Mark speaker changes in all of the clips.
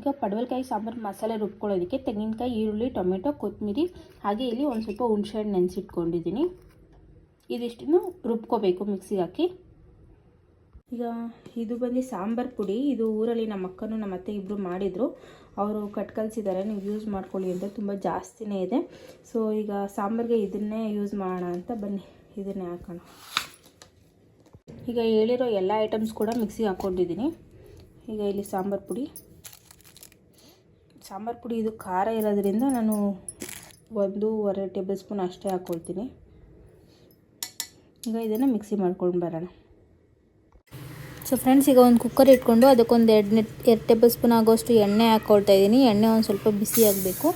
Speaker 1: ಈಗ ಪಡವಲಕಾಯಿ ಸಾಂಬಾರು ಮಸಾಲೆ ರುಬ್ಕೊಳ್ಳೋದಕ್ಕೆ ತೆಂಗಿನಕಾಯಿ, ಈರುಳ್ಳಿ, ಟೊಮೆಟೊ ಕೊತ್ತಂಬರಿ ಹಾಗೆ ಇಲ್ಲಿ ಒಂದು ಸ್ವಲ್ಪ ಹುಣಸೆಹಣ್ಣು ನೆನೆಸಿಟ್ಕೊಂಡಿದ್ದೀನಿ. ಇದಿಷ್ಟನ್ನು ರುಬ್ಕೋಬೇಕು ಮಿಕ್ಸಿಗೆ ಹಾಕಿ. ಈಗ ಇದು ಬಂದು ಸಾಂಬಾರು ಪುಡಿ. ಇದು ಊರಲ್ಲಿ ನಮ್ಮ ಅಕ್ಕನೂ ನಮ್ಮ ಅತ್ತೆ ಇಬ್ಬರು ಮಾಡಿದರು. ಅವರು ಕಟ್ ಕಲಿಸಿದ್ದಾರೆ, ನೀವು ಯೂಸ್ ಮಾಡ್ಕೊಳ್ಳಿ ಅಂತ ತುಂಬ ಜಾಸ್ತಿನೇ ಇದೆ. ಸೊ ಈಗ ಸಾಂಬಾರಿಗೆ ಇದನ್ನೇ ಯೂಸ್ ಮಾಡೋಣ ಅಂತ ಬನ್ನಿ, ಇದನ್ನೇ ಹಾಕೋಣ. ಈಗ ಹೇಳಿರೋ ಎಲ್ಲ ಐಟಮ್ಸ್ ಕೂಡ ಮಿಕ್ಸಿಗೆ ಹಾಕ್ಕೊಂಡಿದ್ದೀನಿ. ಈಗ ಇಲ್ಲಿ ಸಾಂಬಾರು ಪುಡಿ. ಸಾಂಬಾರು ಪುಡಿ, ಇದು ಖಾರ ಇರೋದ್ರಿಂದ ನಾನು ಒಂದೂವರೆ ಟೇಬಲ್ ಸ್ಪೂನ್ ಅಷ್ಟೇ ಹಾಕ್ಕೊಳ್ತೀನಿ ಈಗ ಇದನ್ನು ಮಿಕ್ಸಿ ಮಾಡ್ಕೊಂಡು ಬರೋಣ. ಸೊ ಫ್ರೆಂಡ್ಸ್ ಈಗ ಒಂದು ಕುಕ್ಕರ್ ಇಟ್ಕೊಂಡು ಅದಕ್ಕೊಂದು ಎರಡು ಎರಡು ಟೇಬಲ್ ಸ್ಪೂನ್ ಆಗೋಷ್ಟು ಎಣ್ಣೆ ಹಾಕ್ಕೊಳ್ತಾ ಇದ್ದೀನಿ ಎಣ್ಣೆ ಒಂದು ಸ್ವಲ್ಪ ಬಿಸಿ ಆಗಬೇಕು.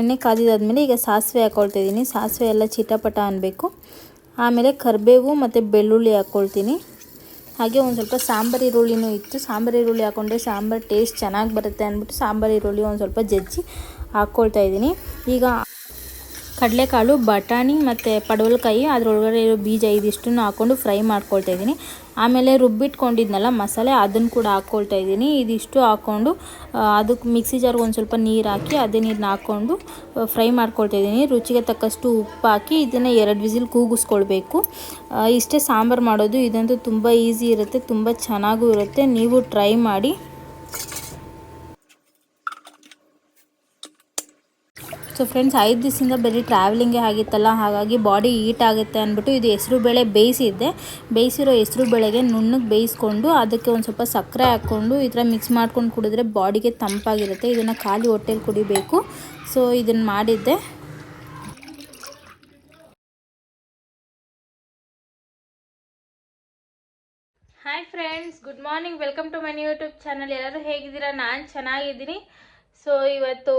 Speaker 1: ಎಣ್ಣೆ ಕಾದಿದಾದ್ಮೇಲೆ ಈಗ ಸಾಸಿವೆ ಹಾಕ್ಕೊಳ್ತಾ ಇದ್ದೀನಿ ಸಾಸಿವೆ ಎಲ್ಲ ಚಿಟಪಟ ಅನ್ನಬೇಕು ಆಮೇಲೆ ಕರಿಬೇವು ಮತ್ತು ಬೆಳ್ಳುಳ್ಳಿ ಹಾಕ್ಕೊಳ್ತೀನಿ ಹಾಗೆ ಒಂದು ಸ್ವಲ್ಪ ಸಾಂಬಾರು ಈರುಳ್ಳಿನೂ ಇತ್ತು. ಸಾಂಬಾರು ಈರುಳ್ಳಿ ಹಾಕೊಂಡ್ರೆ ಸಾಂಬಾರು ಟೇಸ್ಟ್ ಚೆನ್ನಾಗಿ ಬರುತ್ತೆ ಅಂದ್ಬಿಟ್ಟು ಸಾಂಬಾರು ಈರುಳ್ಳಿ ಒಂದು ಸ್ವಲ್ಪ ಜಜ್ಜಿ ಹಾಕ್ಕೊಳ್ತಾ ಇದ್ದೀನಿ. ಈಗ ಕಡಲೆಕಾಳು, ಬಟಾಣಿ ಮತ್ತು ಪಡವಲಕಾಯಿ. ಅದರೊಳಗಡೆ ಇರೋ ಬೀಜ ಇದಿಷ್ಟನ್ನು ಹಾಕ್ಕೊಂಡು ಫ್ರೈ ಮಾಡ್ಕೊಳ್ತಾ ಇದ್ದೀನಿ. ಆಮೇಲೆ ರುಬ್ಬಿಟ್ಕೊಂಡಿದ್ನಲ್ಲ ಮಸಾಲೆ, ಅದನ್ನು ಕೂಡ ಹಾಕ್ಕೊಳ್ತಾ ಇದ್ದೀನಿ. ಇದಿಷ್ಟು ಹಾಕ್ಕೊಂಡು ಅದಕ್ಕೆ ಮಿಕ್ಸಿ ಜಾರ್ಗೆ ಒಂದು ಸ್ವಲ್ಪ ನೀರು ಹಾಕಿ ಅದೇ ನೀರನ್ನ ಹಾಕ್ಕೊಂಡು ಫ್ರೈ ಮಾಡ್ಕೊಳ್ತಾ ಇದ್ದೀನಿ. ರುಚಿಗೆ ತಕ್ಕಷ್ಟು ಉಪ್ಪು ಹಾಕಿ ಇದನ್ನು ಎರಡು ವಿಸಿಲ್ ಕೂಗಿಸ್ಕೊಳ್ಬೇಕು. ಇಷ್ಟೇ ಸಾಂಬಾರು ಮಾಡೋದು. ಇದಂತೂ ತುಂಬ ಈಸಿ ಇರುತ್ತೆ, ತುಂಬ ಚೆನ್ನಾಗೂ ಇರುತ್ತೆ. ನೀವು ಟ್ರೈ ಮಾಡಿ. ಸೊ ಫ್ರೆಂಡ್ಸ್ ಐದು ದಿವಸದಿಂದ ಬರೀ ಟ್ರಾವೆಲಿಂಗೇ ಆಗಿತ್ತಲ್ಲ, ಹಾಗಾಗಿ ಬಾಡಿ ಹೀಟ್ ಆಗುತ್ತೆ ಅಂದ್ಬಿಟ್ಟು ಇದು ಹೆಸರು ಬೇಳೆ ಬೇಯಿಸಿದ್ದೆ. ಬೇಯಿಸಿರೋ ಹೆಸರು ಬೇಳೆಗೆ ನುಣ್ಣಗೆ ಬೇಯಿಸ್ಕೊಂಡು ಅದಕ್ಕೆ ಒಂದು ಸ್ವಲ್ಪ ಸಕ್ಕರೆ ಹಾಕ್ಕೊಂಡು ಈ ಥರ ಮಿಕ್ಸ್ ಮಾಡ್ಕೊಂಡು ಕುಡಿದ್ರೆ ಬಾಡಿಗೆ ತಂಪಾಗಿರುತ್ತೆ. ಇದನ್ನು ಖಾಲಿ ಹೊಟ್ಟೆಲಿ ಕುಡಿಬೇಕು. ಸೊ ಇದನ್ನು ಮಾಡಿದ್ದೆ. Hi friends good morning welcome to my YouTube channel ಎಲ್ಲರೂ ಹೇಗಿದ್ದೀರಾ? ನಾನು ಚೆನ್ನಾಗಿದ್ದೀನಿ. ಸೊ ಇವತ್ತು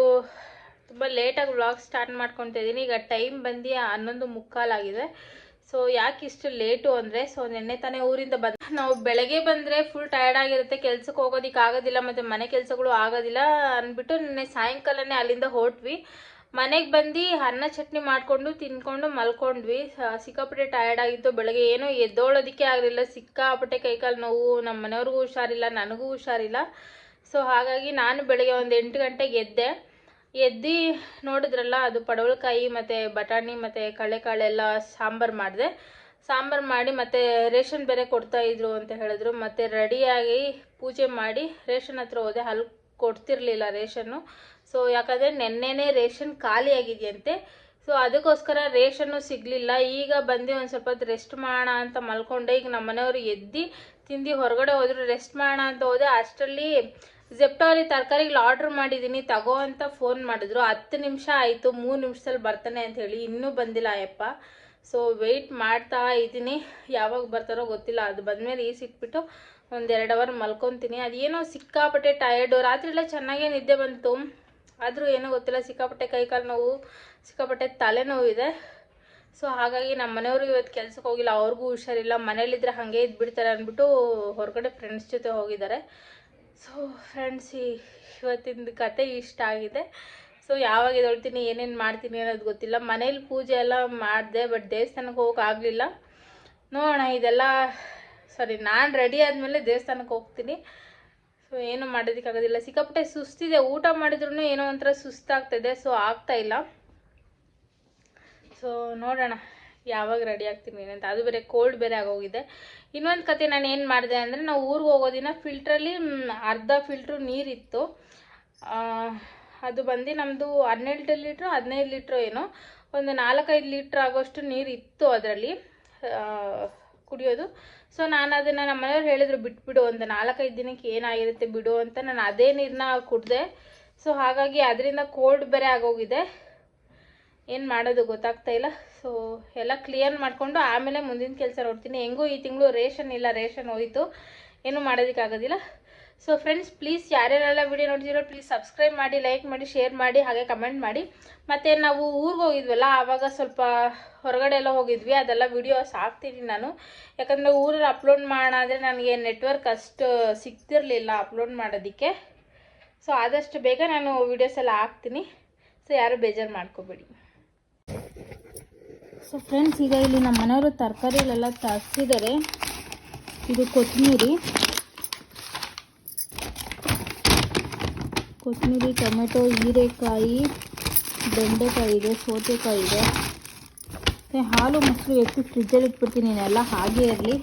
Speaker 1: ತುಂಬ ಲೇಟಾಗಿ ವ್ಲಾಗ್ ಸ್ಟಾರ್ಟ್ ಮಾಡ್ಕೊತಾ ಇದ್ದೀನಿ ಈಗ ಟೈಮ್ ಬಂದು ಹನ್ನೊಂದು ಮುಕ್ಕಾಲಾಗಿದೆ ಸೊ ಯಾಕೆ ಇಷ್ಟು ಲೇಟು ಅಂದರೆ ಸೊ ನಿನ್ನೆ ತಾನೇ ಊರಿಂದ ಬಂದ, ನಾವು ಬೆಳಗ್ಗೆ ಬಂದರೆ ಫುಲ್ ಟಯರ್ಡ್ ಆಗಿರುತ್ತೆ. ಕೆಲ್ಸಕ್ಕೆ ಹೋಗೋದಕ್ಕೆ ಆಗೋದಿಲ್ಲ, ಮತ್ತು ಮನೆ ಕೆಲಸಗಳು ಆಗೋದಿಲ್ಲ ಅಂದ್ಬಿಟ್ಟು ನಿನ್ನೆ ಸಾಯಂಕಾಲನೇ ಅಲ್ಲಿಂದ ಹೊರಟ್ವಿ. ಮನೆಗೆ ಬಂದು ಅನ್ನ ಚಟ್ನಿ ಮಾಡಿಕೊಂಡು, ತಿನ್ಕೊಂಡು ಮಲ್ಕೊಂಡ್ವಿ. ಸಿಕ್ಕಾಪಟ್ಟೆ ಟಯರ್ಡ್ ಆಗಿತ್ತು. ಬೆಳಗ್ಗೆ ಏನೋ ಎದ್ದೋಳೋದಕ್ಕೆ ಆಗಲಿಲ್ಲ. ಸಿಕ್ಕಾಪಟ್ಟೆ ಕೈಕಾಲು ನೋವು ನಮ್ಮ ಮನೆಯವ್ರಿಗೂ ಹುಷಾರಿಲ್ಲ, ನನಗೂ ಹುಷಾರಿಲ್ಲ. ಸೊ ಹಾಗಾಗಿ ನಾನು ಬೆಳಗ್ಗೆ ಒಂದು ಎಂಟು ಗಂಟೆಗೆ ಎದ್ದೆ. ಎದ್ದು ನೋಡಿದ್ರಲ್ಲ, ಅದು ಪಡವಲಕಾಯಿ ಮತ್ತು ಬಟಾಣಿ ಮತ್ತು ಕಳೆಕಾಳೆಲ್ಲ ಸಾಂಬಾರು ಮಾಡಿದೆ. ಸಾಂಬಾರು ಮಾಡಿ ಮತ್ತು ರೇಷನ್ ಬೇರೆ ಕೊಡ್ತಾ ಇದ್ರು ಅಂತ ಹೇಳಿದ್ರು. ಮತ್ತು ರೆಡಿಯಾಗಿ ಪೂಜೆ ಮಾಡಿ ರೇಷನ್ ಹತ್ರ ಹೋದೆ. ಅಲ್ಲಿ ಕೊಡ್ತಿರ್ಲಿಲ್ಲ ರೇಷನ್ನು. ಸೊ ಯಾಕಂದರೆ ನೆನ್ನೆನೇ ರೇಷನ್ ಖಾಲಿ ಆಗಿದೆಯಂತೆ. ಸೊ ಅದಕ್ಕೋಸ್ಕರ ರೇಷನ್ನು ಸಿಗಲಿಲ್ಲ. ಈಗ ಬಂದು ಒಂದು ಸ್ವಲ್ಪ ಹೊತ್ತು ರೆಸ್ಟ್ ಮಾಡೋಣ ಅಂತ ಮಲ್ಕೊಂಡೆ. ಈಗ ನಮ್ಮ ಮನೆಯವರು ಎದ್ದು ತಿಂದು ಹೊರಗಡೆ ಹೋದರು. ರೆಸ್ಟ್ ಮಾಡೋಣ ಅಂತ ಹೋದೆ. ಅಷ್ಟರಲ್ಲಿ ಜೆಪ್ಟೋಲಿ ತರಕಾರಿಗಳು ಆರ್ಡ್ರ್ ಮಾಡಿದ್ದೀನಿ ತಗೋ ಅಂತ ಫೋನ್ ಮಾಡಿದ್ರು. ಹತ್ತು ನಿಮಿಷ ಆಯಿತು, ಮೂರು ನಿಮಿಷದಲ್ಲಿ ಬರ್ತಾನೆ ಅಂತ ಹೇಳಿ. ಇನ್ನೂ ಬಂದಿಲ್ಲ ಅಯ್ಯಪ್ಪ. ಸೊ ವೆಯ್ಟ್ ಮಾಡ್ತಾ ಇದ್ದೀನಿ. ಯಾವಾಗ ಬರ್ತಾರೋ ಗೊತ್ತಿಲ್ಲ. ಅದು ಬಂದಮೇಲೆ ಈ ಸಿಕ್ಬಿಟ್ಟು ಒಂದು ಎರಡು ಅವರ್ ಮಲ್ಕೊತೀನಿ. ಅದೇನೋ ಸಿಕ್ಕಾಪಟ್ಟೆ ಟಯರ್ಡು ರಾತ್ರಿ ಎಲ್ಲ ಚೆನ್ನಾಗೇ ನಿದ್ದೆ ಬಂತು. ಆದರೂ ಏನೋ ಗೊತ್ತಿಲ್ಲ, ಸಿಕ್ಕಾಪಟ್ಟೆ ಕೈಕಾಲು ನೋವು, ಸಿಕ್ಕಾಪಟ್ಟೆ ತಲೆನೋವು ಇದೆ. ಸೊ ಹಾಗಾಗಿ ನಮ್ಮ ಮನೆಯವರು ಇವತ್ತು ಕೆಲ್ಸಕ್ಕೆ ಹೋಗಿಲ್ಲ. ಅವ್ರಿಗೂ ಹುಷಾರಿಲ್ಲ. ಮನೇಲಿದ್ರೆ ಹಾಗೆ ಇದ್ಬಿಡ್ತಾರೆ ಅಂದ್ಬಿಟ್ಟು ಹೊರಗಡೆ ಫ್ರೆಂಡ್ಸ್ ಜೊತೆ ಹೋಗಿದ್ದಾರೆ. ಸೊ ಫ್ರೆಂಡ್ಸ್ ಇವತ್ತಿನ ಕತೆ ಇಷ್ಟ ಆಗಿದೆ. ಸೊ ಯಾವಾಗ ಇದೊಳ್ತೀನಿ ಏನೇನು ಮಾಡ್ತೀನಿ ಅನ್ನೋದು ಗೊತ್ತಿಲ್ಲ. ಮನೇಲಿ ಪೂಜೆ ಎಲ್ಲ ಮಾಡಿದೆ ಬಟ್ ದೇವಸ್ಥಾನಕ್ಕೆ ಹೋಗಕ್ಕೆ ಆಗಲಿಲ್ಲ. ನೋಡೋಣ, ಇದೆಲ್ಲ ಸಾರಿ ನಾನು ರೆಡಿ ಆದಮೇಲೆ ದೇವಸ್ಥಾನಕ್ಕೆ ಹೋಗ್ತೀನಿ. ಸೊ ಏನು ಮಾಡೋದಕ್ಕಾಗೋದಿಲ್ಲ. ಸಿಕ್ಕಾಪಟ್ಟೆ ಸುಸ್ತಿದೆ. ಊಟ ಮಾಡಿದ್ರು ಏನೋ ಒಂಥರ ಸುಸ್ತಾಗ್ತಿದೆ ಸೊ ಆಗ್ತಾ ಇಲ್ಲ. ಸೊ ನೋಡೋಣ. ಯಾವಾಗ ರೆಡಿ ಆಗ್ತೀನಿ ಅಂತ. ಅದು ಬೇರೆ ಕೋಲ್ಡ್ ಬೇರೆ ಆಗೋಗಿದೆ. ಇನ್ನೊಂದು ಕತೆ ನಾನು ಏನು ಮಾಡಿದೆ ಅಂದರೆ, ನಾವು ಊರಿಗೆ ಹೋಗೋ ದಿನ ಫಿಲ್ಟ್ರಲ್ಲಿ ಅರ್ಧ ಫಿಲ್ಟ್ರು ನೀರಿತ್ತು. ಅದು ಬಂದು ನಮ್ಮದು ಹನ್ನೆರಡು ಲೀಟ್ರು, ಹದಿನೈದು ಲೀಟ್ರು ಏನೋ, ಒಂದು ನಾಲ್ಕೈದು ಲೀಟ್ರ್ ಆಗೋಷ್ಟು ನೀರು ಇತ್ತು ಅದರಲ್ಲಿ ಕುಡಿಯೋದು. ಸೊ ನಾನು ಅದನ್ನು ನಮ್ಮ ಮನೆಯವ್ರು ಹೇಳಿದ್ರು, ಬಿಟ್ಬಿಡು, ಒಂದು ನಾಲ್ಕೈದು ದಿನಕ್ಕೆ ಏನಾಗಿರುತ್ತೆ ಬಿಡು ಅಂತ. ನಾನು ಅದೇ ನೀರನ್ನ ಕುಡಿದೆ. ಸೊ ಹಾಗಾಗಿ ಅದರಿಂದ ಕೋಲ್ಡ್ ಬೇರೆ ಆಗೋಗಿದೆ. ಏನು ಮಾಡೋದು ಗೊತ್ತಾಗ್ತಾ ಇಲ್ಲ. ಸೊ ಎಲ್ಲ ಕ್ಲಿಯರ್ ಮಾಡಿಕೊಂಡು ಆಮೇಲೆ ಮುಂದಿನ ಕೆಲಸ ನೋಡ್ತೀನಿ. ಹೆಂಗೂ ಈ ತಿಂಗಳು ರೇಷನ್ ಇಲ್ಲ, ರೇಷನ್ ಹೋಯಿತು. ಏನೂ ಮಾಡೋದಕ್ಕಾಗೋದಿಲ್ಲ ಸೊ ಫ್ರೆಂಡ್ಸ್ ಪ್ಲೀಸ್ ಯಾರ್ಯಾರೆಲ್ಲ ವಿಡಿಯೋ ನೋಡ್ತಿರೋ ಪ್ಲೀಸ್ ಸಬ್ಸ್ಕ್ರೈಬ್ ಮಾಡಿ ಲೈಕ್ ಮಾಡಿ ಶೇರ್ ಮಾಡಿ, ಹಾಗೆ ಕಮೆಂಟ್ ಮಾಡಿ. ಮತ್ತು ನಾವು ಊರಿಗೆ ಹೋಗಿದ್ವಲ್ಲ, ಆವಾಗ ಸ್ವಲ್ಪ ಹೊರಗಡೆ ಎಲ್ಲ ಹೋಗಿದ್ವಿ. ಅದೆಲ್ಲ ವಿಡಿಯೋಸ್ ಹಾಕ್ತೀನಿ ನಾನು. ಯಾಕಂದರೆ ಊರಲ್ಲಿ ಅಪ್ಲೋಡ್ ಮಾಡೋಣ ಅಂದರೆ ನನಗೆ ನೆಟ್ವರ್ಕ್ ಅಷ್ಟು ಸಿಗ್ತಿರಲಿಲ್ಲ ಅಪ್ಲೋಡ್ ಮಾಡೋದಕ್ಕೆ. ಸೊ ಆದಷ್ಟು ಬೇಗ ನಾನು ವಿಡಿಯೋಸ್ ಎಲ್ಲ ಹಾಕ್ತೀನಿ. ಸೊ ಯಾರು ಬೇಜಾರು ಮಾಡ್ಕೋಬೇಡಿ. ಸೊ ಫ್ರೆಂಡ್ಸ್ ಈಗ ಇಲ್ಲಿ ನಮ್ಮ ಮನೆಯವರು ತರಕಾರಿಗಳೆಲ್ಲ ತರಿಸಿದ್ದಾರೆ. ಇದು ಕೊತ್ತಂಬರಿ ಕೊತ್ತಂಬರಿ ಟೊಮೆಟೊ, ಹೀರೆಕಾಯಿ, ಬೆಂಡೆಕಾಯಿ ಇದೆ, ಸೌತೆಕಾಯಿ ಇದೆ. ಮತ್ತು ಹಾಲು ಮೊಸರು ಎತ್ತಿ ಫ್ರಿಜ್ಜಲ್ಲಿ ಇಟ್ಬಿಡ್ತೀನಿ ಎಲ್ಲ ಹಾಗೆ ಇರಲಿ.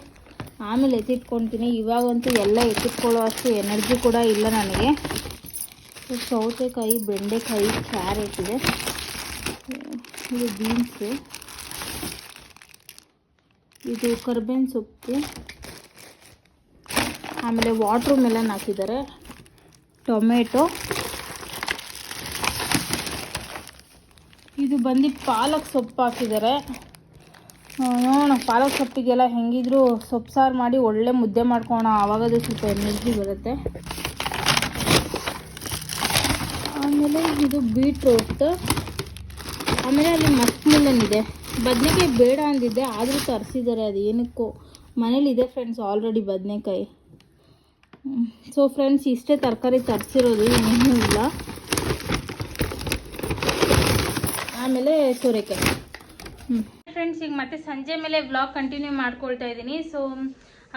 Speaker 1: ಆಮೇಲೆ ಎತ್ತಿಟ್ಕೊತೀನಿ. ಇವಾಗಂತೂ ಎಲ್ಲ ಎತ್ತಿಟ್ಕೊಳ್ಳೋ ಅಷ್ಟು ಎನರ್ಜಿ ಕೂಡ ಇಲ್ಲ ನನಗೆ. ಸೌತೆಕಾಯಿ, ಬೆಂಡೆಕಾಯಿ ಕ್ಯಾರೆಟ್ ಇದೆ. ಇದು ಬೀನ್ಸು ಇದು ಕರ್ಬೇವಿನ ಸೊಪ್ಪು. ಆಮೇಲೆ ವಾಟ್ರ್ ಮೆಲನ್ ಹಾಕಿದ್ದಾರೆ. ಟೊಮೆಟೊ ಇದು ಬಂದು ಪಾಲಕ್ ಸೊಪ್ಪು ಹಾಕಿದ್ದಾರೆ. ನೋಡೋಣ, ಪಾಲಕ್ ಸೊಪ್ಪಿಗೆಲ್ಲ ಹೆಂಗಿದ್ರು ಸೊಪ್ಪು ಸಾರು ಮಾಡಿ ಒಳ್ಳೆ ಮುದ್ದೆ ಮಾಡ್ಕೋಣ ಆವಾಗದು ಸ್ವಲ್ಪ ಎನರ್ಜಿ ಬರುತ್ತೆ. ಆಮೇಲೆ ಇದು ಬೀಟ್ರೂಟ್ ಆಮೇಲೆ ಅಲ್ಲಿ ಮಸ್ತ್ ಇದೆ. ಬದನೆಕಾಯಿ ಬೇಡ ಅಂದಿದ್ದೆ, ಆದರೂ ತರಿಸಿದ್ದಾರೆ ಅದು ಏನಕ್ಕೋ. ಮನೇಲಿದೆ ಫ್ರೆಂಡ್ಸ್ ಆಲ್ರೆಡಿ ಬದನೆಕಾಯಿ. ಸೊ ಫ್ರೆಂಡ್ಸ್ ಇಷ್ಟೇ ತರಕಾರಿ ತರಿಸಿರೋದು ಏನೂ ಇಲ್ಲ. ಆಮೇಲೆ ಸೋರೆಕಾಯಿ. ಹ್ಞೂ ಫ್ರೆಂಡ್ಸ್ ಈಗ ಮತ್ತೆ ಸಂಜೆ ಮೇಲೆ ವ್ಲಾಗ್ ಕಂಟಿನ್ಯೂ ಮಾಡ್ಕೊಳ್ತಾ ಇದ್ದೀನಿ. ಸೊ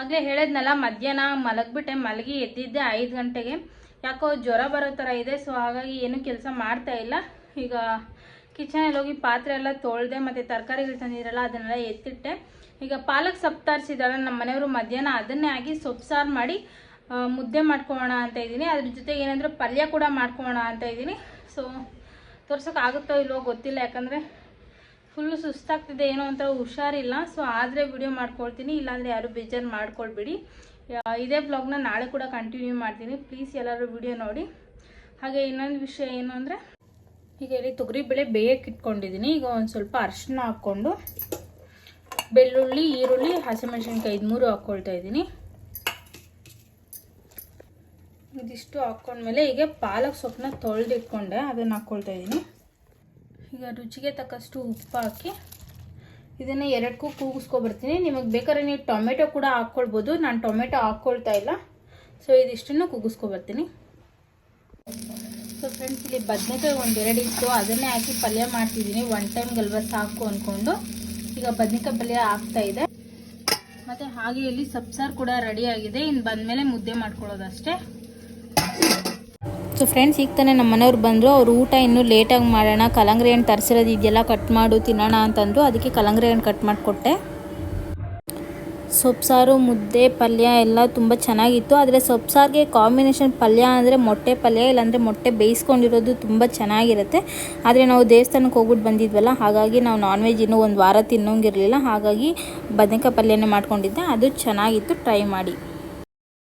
Speaker 1: ಆಗಲೇ ಹೇಳಿದ್ನಲ್ಲ, ಮಧ್ಯಾಹ್ನ ಮಲಗಿಬಿಟ್ಟೆ, ಮಲಗಿ ಎದ್ದಿದ್ದೆ ಐದು ಗಂಟೆಗೆ. ಯಾಕೋ ಜ್ವರ ಬರೋ ಥರ ಇದೆ ಸೊ ಹಾಗಾಗಿ ಏನೂ ಕೆಲಸ ಮಾಡ್ತಾ ಇಲ್ಲ. ಈಗ ಕಿಚನಲ್ಲಿ ಹೋಗಿ ಪಾತ್ರೆ ಎಲ್ಲ ತೊಳೆದೆ ಮತ್ತು ತರಕಾರಿಗಳು ತಂದಿದ್ರಲ್ಲ ಅದನ್ನೆಲ್ಲ ಎತ್ತಿಟ್ಟೆ. ಈಗ ಪಾಲಕ್ ಸೊಪ್ಪು ತರಿಸಿದಾಳೆ ನಮ್ಮ ಮನೆಯವರು ಮಧ್ಯಾಹ್ನ ಅದನ್ನೇ ಆಗಿ ಸೊಪ್ಪು ಸಾರು ಮಾಡಿ ಮುದ್ದೆ ಮಾಡ್ಕೊಳ್ಳೋಣ ಅಂತ ಇದ್ದೀನಿ. ಅದ್ರ ಜೊತೆಗೆ ಏನಾದರೂ ಪಲ್ಯ ಕೂಡ ಮಾಡ್ಕೊಳ್ಳೋಣ ಅಂತ ಇದ್ದೀನಿ. ಸೊ ತೋರ್ಸೋಕ್ಕಾಗುತ್ತೋ ಇಲ್ಲೋ ಗೊತ್ತಿಲ್ಲ, ಯಾಕಂದರೆ ಫುಲ್ಲು ಸುಸ್ತಾಗ್ತಿದೆ ಏನೋ ಒಂಥರ ಹುಷಾರಿಲ್ಲ. ಸೊ ಆದರೆ ವಿಡಿಯೋ ಮಾಡ್ಕೊಳ್ತೀನಿ, ಇಲ್ಲಾಂದರೆ ಯಾರು ಬೇಜಾರು ಮಾಡ್ಕೊಳ್ಬೇಡಿ. ಇದೇ ಬ್ಲಾಗ್ನ ನಾಳೆ ಕೂಡ ಕಂಟಿನ್ಯೂ ಮಾಡ್ತೀನಿ. ಪ್ಲೀಸ್ ಎಲ್ಲರೂ ವಿಡಿಯೋ ನೋಡಿ. ಹಾಗೆ ಇನ್ನೊಂದು ವಿಷಯ ಏನು ಅಂದರೆ ಈಗ ಇಲ್ಲಿ ತೊಗರಿಬೇಳೆ ಬೇಯಕ್ಕೆ ಇಟ್ಕೊಂಡಿದ್ದೀನಿ. ಈಗ ಒಂದು ಸ್ವಲ್ಪ ಅರಿಶಿನ ಹಾಕ್ಕೊಂಡು ಬೆಳ್ಳುಳ್ಳಿ, ಈರುಳ್ಳಿ, ಹಸಿಮೆಣಸಿನ್ಕಾಯಿ ಇದು ಮೂರು ಹಾಕ್ಕೊಳ್ತಾ ಇದ್ದೀನಿ. ಇದಿಷ್ಟು ಹಾಕ್ಕೊಂಡ್ಮೇಲೆ ಈಗ ಪಾಲಕ್ ಸೊಪ್ಪನ್ನ ತೊಳೆದಿಟ್ಕೊಂಡೆ, ಅದನ್ನು ಹಾಕ್ಕೊಳ್ತಾ ಇದ್ದೀನಿ. ಈಗ ರುಚಿಗೆ ತಕ್ಕಷ್ಟು ಉಪ್ಪು ಹಾಕಿ ಇದನ್ನು ಎರಡಕ್ಕೂ ಕೂಗಿಸ್ಕೊಬರ್ತೀನಿ. ನಿಮಗೆ ಬೇಕಾದ್ರೆ ನೀವು ಟೊಮೆಟೊ ಕೂಡ ಹಾಕ್ಕೊಳ್ಬೋದು ನಾನು ಟೊಮೆಟೊ ಹಾಕ್ಕೊಳ್ತಾ ಇಲ್ಲ. ಸೊ ಇದಿಷ್ಟನ್ನು ಕೂಗಿಸ್ಕೊಬರ್ತೀನಿ. ಸೊ ಫ್ರೆಂಡ್ಸ್ ಇಲ್ಲಿ ಬದನೆಕಾಯಿ ಒಂದೆರಡು ಇತ್ತು. ಅದನ್ನೇ ಹಾಕಿ ಪಲ್ಯ ಮಾಡ್ತಿದ್ದೀನಿ. ಒನ್ ಟೈಮ್ ಗಲ್ವ ಸಾಕು ಅಂದ್ಕೊಂಡು ಈಗ ಬದನೆಕಾಯಿ ಪಲ್ಯ ಆಗ್ತಾ ಇದೆ. ಮತ್ತು ಹಾಗೆ ಇಲ್ಲಿ ಸಬ್ಸಾರು ಕೂಡ ರೆಡಿ ಆಗಿದೆ. ಇನ್ನು ಬಂದಮೇಲೆ ಮುದ್ದೆ ಮಾಡ್ಕೊಳ್ಳೋದಷ್ಟೇ. ಸೊ ಫ್ರೆಂಡ್ಸ್ ಈಗ ತಾನೇ ನಮ್ಮ ಮನೆಯವ್ರು ಬಂದರು. ಅವ್ರು ಊಟ ಇನ್ನೂ ಲೇಟಾಗಿ ಮಾಡೋಣ. ಕಲಂಗ್ರಿ ಹಣ್ಣು ತರಿಸಿರೋದು ಇದೆಲ್ಲ ಕಟ್ ಮಾಡು, ತಿನ್ನೋಣ ಅಂತಂದರು. ಅದಕ್ಕೆ ಕಲಂಗ್ರಿ ಹಣ್ಣು ಕಟ್ ಮಾಡಿಕೊಟ್ಟೆ. ಸೊಪ್ಪು ಮುದ್ದೆ, ಪಲ್ಯ ಎಲ್ಲ ತುಂಬ ಚೆನ್ನಾಗಿತ್ತು. ಆದರೆ ಸೊಪ್ಪು ಸಾರಿಗೆ ಕಾಂಬಿನೇಷನ್ ಪಲ್ಯ ಅಂದರೆ ಮೊಟ್ಟೆ ಪಲ್ಯ, ಇಲ್ಲಾಂದರೆ ಮೊಟ್ಟೆ ಬೇಯಿಸ್ಕೊಂಡಿರೋದು ತುಂಬ ಚೆನ್ನಾಗಿರುತ್ತೆ. ಆದರೆ ನಾವು ದೇವಸ್ಥಾನಕ್ಕೆ ಹೋಗ್ಬಿಟ್ಟು ಬಂದಿದ್ವಲ್ಲ, ಹಾಗಾಗಿ ನಾವು ನಾನ್ ವೆಜ್ ಇನ್ನೂ ಒಂದು ವಾರ ತಿನ್ನೋಂಗಿರಲಿಲ್ಲ. ಹಾಗಾಗಿ ಬದನೆಕಾಯಿ ಪಲ್ಯನೇ ಮಾಡ್ಕೊಂಡಿದ್ದೆ. ಅದು ಚೆನ್ನಾಗಿತ್ತು ಟ್ರೈ ಮಾಡಿ.